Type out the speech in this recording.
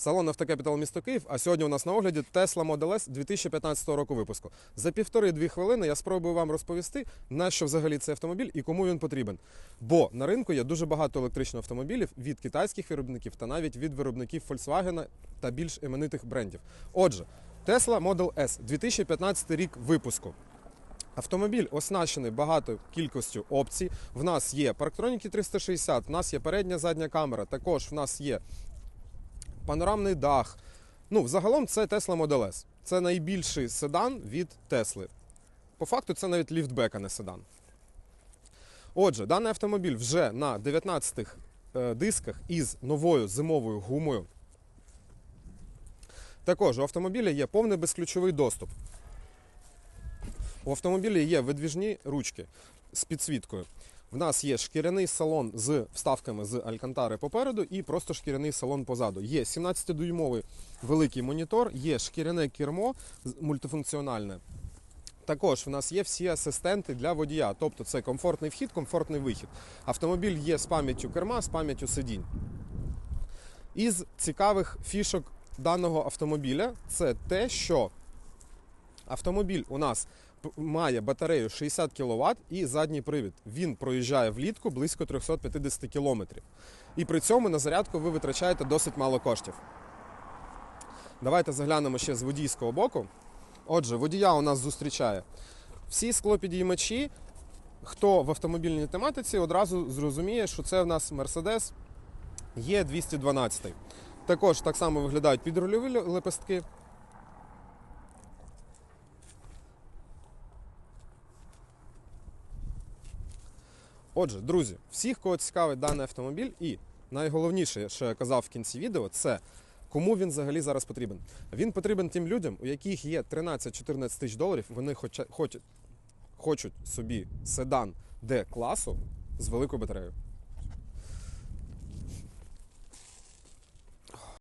Салон Автокапітал місто Київ. А сьогодні у нас на огляді Tesla Model S 2015 року випуску. За півтори-дві хвилини я спробую вам розповісти, на що взагалі цей автомобіль і кому він потрібен. Бо на ринку є дуже багато електричних автомобілів від китайських виробників та навіть від виробників Volkswagen та більш іменитих брендів. Отже, Tesla Model S 2015 рік випуску. Автомобіль оснащений багато кількістю опцій. В нас є парктроніки 360, в нас є передня задня камера, також в нас є панорамний дах. Ну, взагалом, це Tesla Model S. Це найбільший седан від Тесли. По факту, це навіть ліфтбек, а не седан. Отже, даний автомобіль вже на 19-х е, дисках із новою зимовою гумою. Також у автомобіля є повний безключовий доступ. У автомобілі є видвіжні ручки з підсвіткою. В нас є шкіряний салон з вставками з Алькантари попереду і просто шкіряний салон позаду. Є 17-дюймовий великий монітор, є шкіряне кермо мультифункціональне. Також в нас є всі асистенти для водія, тобто це комфортний вхід, комфортний вихід. Автомобіль є з пам'яттю керма, з пам'яттю сидінь. Із цікавих фішок даного автомобіля це те, що автомобіль у нас має батарею 60 кВт і задній привід. Він проїжджає влітку близько 350 км. І при цьому на зарядку ви витрачаєте досить мало коштів. Давайте заглянемо ще з водійського боку. Отже, водія у нас зустрічає всі склопідіймачі. Хто в автомобільній тематиці одразу зрозуміє, що це в нас Mercedes E212. Також так само виглядають підрульові лепестки. Отже, друзі, всіх, кого цікавить даний автомобіль, і найголовніше, що я казав в кінці відео, це кому він взагалі зараз потрібен. Він потрібен тим людям, у яких є 13-14 тисяч доларів, вони хочуть, хочуть собі седан Д класу з великою батареєю.